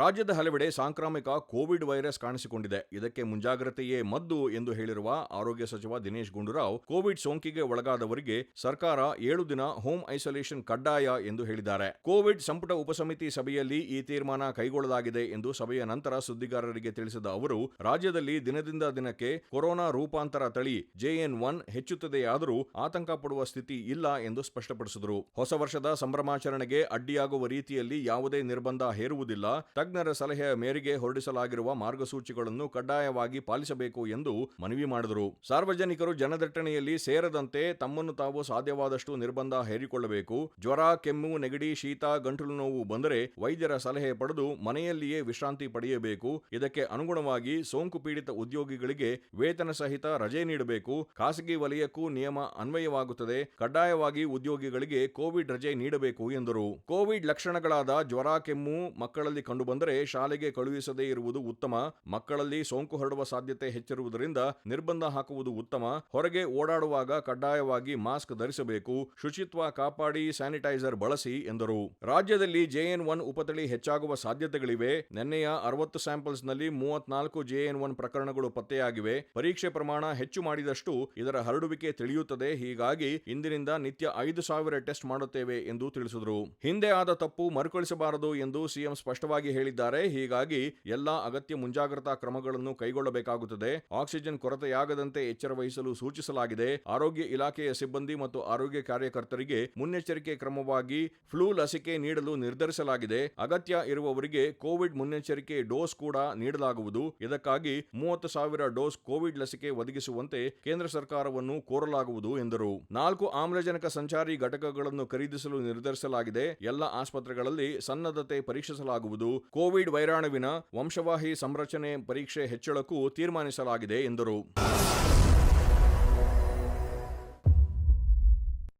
ರಾಜ್ಯದ ಹಲವೆಡೆ ಸಾಂಕ್ರಾಮಿಕ ಕೋವಿಡ್ ವೈರಸ್ ಕಾಣಿಸಿಕೊಂಡಿದೆ. ಇದಕ್ಕೆ ಮುಂಜಾಗ್ರತೆಯೇ ಮದ್ದು ಎಂದು ಹೇಳಿರುವ ಆರೋಗ್ಯ ಸಚಿವ ದಿನೇಶ್ ಗುಂಡೂರಾವ್, ಕೋವಿಡ್ ಸೋಂಕಿಗೆ ಒಳಗಾದವರಿಗೆ ಸರ್ಕಾರ ಏಳು ದಿನ ಹೋಮ್ ಐಸೋಲೇಷನ್ ಕಡ್ಡಾಯ ಎಂದು ಹೇಳಿದ್ದಾರೆ. ಕೋವಿಡ್ ಸಂಪುಟ ಉಪಸಮಿತಿ ಸಭೆಯಲ್ಲಿ ಈ ತೀರ್ಮಾನ ಕೈಗೊಳ್ಳಲಾಗಿದೆ ಎಂದು ಸಭೆಯ ನಂತರ ಸುದ್ದಿಗಾರರಿಗೆ ತಿಳಿಸಿದ ಅವರು, ರಾಜ್ಯದಲ್ಲಿ ದಿನದಿಂದ ದಿನಕ್ಕೆ ಕೊರೋನಾ ರೂಪಾಂತರ ತಳಿ ಜೆಎನ್ ಒನ್ ಹೆಚ್ಚುತ್ತದೆಯಾದರೂ ಆತಂಕ ಪಡುವ ಸ್ಥಿತಿ ಇಲ್ಲ ಎಂದು ಸ್ಪಷ್ಟಪಡಿಸಿದರು. ಹೊಸ ವರ್ಷದ ಸಂಭ್ರಮಾಚರಣೆಗೆ ಅಡ್ಡಿಯಾಗುವ ರೀತಿಯಲ್ಲಿ ಯಾವುದೇ ನಿರ್ಬಂಧ ಹೇರುವುದಿಲ್ಲ. ತಜ್ಞರ ಸಲಹೆಯ ಮೇರೆಗೆ ಹೊರಡಿಸಲಾಗಿರುವ ಮಾರ್ಗಸೂಚಿಗಳನ್ನು ಕಡ್ಡಾಯವಾಗಿ ಪಾಲಿಸಬೇಕು ಎಂದು ಮನವಿ ಮಾಡಿದರು. ಸಾರ್ವಜನಿಕರು ಜನದಟ್ಟಣೆಯಲ್ಲಿ ಸೇರದಂತೆ ತಮ್ಮನ್ನು ತಾವು ಸಾಧ್ಯವಾದಷ್ಟು ನಿರ್ಬಂಧ ಹೇರಿಕೊಳ್ಳಬೇಕು. ಜ್ವರ, ಕೆಮ್ಮು, ನೆಗಡಿ, ಶೀತ, ಗಂಟಲು ನೋವು ಬಂದರೆ ವೈದ್ಯರ ಸಲಹೆ ಪಡೆದು ಮನೆಯಲ್ಲಿಯೇ ವಿಶ್ರಾಂತಿ ಪಡೆಯಬೇಕು. ಇದಕ್ಕೆ ಅನುಗುಣವಾಗಿ ಸೋಂಕು ಪೀಡಿತ ಉದ್ಯೋಗಿಗಳಿಗೆ ವೇತನ ಸಹಿತ ರಜೆ ನೀಡಬೇಕು. ಖಾಸಗಿ ವಲಯಕ್ಕೂ ನಿಯಮ ಅನ್ವಯವಾಗುತ್ತದೆ. ಕಡ್ಡಾಯವಾಗಿ ಉದ್ಯೋಗಿಗಳಿಗೆ ಕೋವಿಡ್ ರಜೆ ನೀಡಬೇಕು ಎಂದರು. ಕೋವಿಡ್ ಲಕ್ಷಣಗಳಾದ ಜ್ವರ, ಕೆಮ್ಮು ಮಕ್ಕಳಲ್ಲಿ ಕಂಡುಬಂದರೆ ಶಾಲೆಗೆ ಕಳುಹಿಸದೇ ಇರುವುದು ಉತ್ತಮ, ಮಕ್ಕಳಲ್ಲಿ ಸೋಂಕು ಹರಡುವ ಸಾಧ್ಯತೆ ಹೆಚ್ಚಿರುವುದರಿಂದ ನಿರ್ಬಂಧ ಹಾಕುವುದು ಉತ್ತಮ, ಹೊರಗೆ ಓಡಾಡುವಾಗ ಕಡ್ಡಾಯವಾಗಿ ಮಾಸ್ಕ್ ಧರಿಸಬೇಕು, ಶುಚಿತ್ವ ಕಾಪಾಡಿ ಸ್ಯಾನಿಟೈಸರ್ ಬಳಸಿ ಎಂದರು. ರಾಜ್ಯದಲ್ಲಿ ಜೆಎನ್ ಒನ್ ಉಪತಳಿ ಹೆಚ್ಚಾಗುವ ಸಾಧ್ಯತೆಗಳಿವೆ, ನಿನ್ನೆಯ ಅರವತ್ತು ಸ್ಯಾಂಪಲ್ಸ್ನಲ್ಲಿ ಮೂವತ್ನಾಲ್ಕು ಜೆಎನ್ ಒನ್ ಪ್ರಕರಣಗಳು ಪತ್ತೆಯಾಗಿವೆ, ಪರೀಕ್ಷೆ ಪ್ರಮಾಣ ಹೆಚ್ಚು ಮಾಡಿದಷ್ಟು ಇದರ ಹರಡುವಿಕೆ ತಿಳಿಯುತ್ತದೆ, ಹೀಗಾಗಿ ಇಂದಿನಿಂದ ನಿತ್ಯ ಐದು ಸಾವಿರ ಟೆಸ್ಟ್ ಮಾಡುತ್ತೇವೆ ಎಂದು ತಿಳಿಸಿದರು. ಹಿಂದೆ ಆದ ತಪ್ಪು ಮರುಕಳಿಸಬಾರದು ಎಂದು ಸಿಎಂ ಸ್ಪಷ್ಟವಾಗಿ ಹೇಳಿದ್ದಾರೆ. ಹೀಗಾಗಿ ಎಲ್ಲಾ ಅಗತ್ಯ ಮುಂಜಾಗ್ರತಾ ಕ್ರಮಗಳನ್ನು ಕೈಗೊಳ್ಳಬೇಕಾಗುತ್ತದೆ. ಆಕ್ಸಿಜನ್ ಕೊರತೆಯಾಗದಂತೆ ಎಚ್ಚರ ವಹಿಸಲು ಸೂಚಿಸಲಾಗಿದೆ. ಆರೋಗ್ಯ ಇಲಾಖೆಯ ಸಿಬ್ಬಂದಿ ಮತ್ತು ಆರೋಗ್ಯ ಕಾರ್ಯಕರ್ತರಿಗೆ ಮುನ್ನೆಚ್ಚರಿಕೆ ಕ್ರಮವಾಗಿ ಫ್ಲೂ ಲಸಿಕೆ ನೀಡಲು ನಿರ್ಧರಿಸಲಾಗಿದೆ. ಅಗತ್ಯ ಇರುವವರಿಗೆ ಕೋವಿಡ್ ಮುನ್ನೆಚ್ಚರಿಕೆ ಡೋಸ್ ಕೂಡ ನೀಡಲಾಗುವುದು. ಇದಕ್ಕಾಗಿ ಮೂವತ್ತು ಸಾವಿರ ಡೋಸ್ ಕೋವಿಡ್ ಲಸಿಕೆ ಒದಗಿಸುವಂತೆ ಕೇಂದ್ರ ಸರ್ಕಾರವನ್ನು ಕೋರಲಾಗುವುದು ಎಂದರು. ನಾಲ್ಕು ಆಮ್ಲಜನಕ ಸಂಚಾರಿ ಘಟಕಗಳನ್ನು ಖರೀದಿಸಲು ನಿರ್ಧರಿಸಲಾಗಿದೆ. ಎಲ್ಲ ಆಸ್ಪತ್ರೆಗಳಲ್ಲಿ ಸನ್ನದ್ಧತೆ ಪರೀಕ್ಷಿಸಲಾಗುವುದು. ಕೋವಿಡ್ ವೈರಾಣುವಿನ ವಂಶವಾಹಿ ಸಂರಚನೆ ಪರೀಕ್ಷೆ ಹೆಚ್ಚಳಕ್ಕೂ ತೀರ್ಮಾನಿಸಲಾಗಿದೆ ಎಂದರು.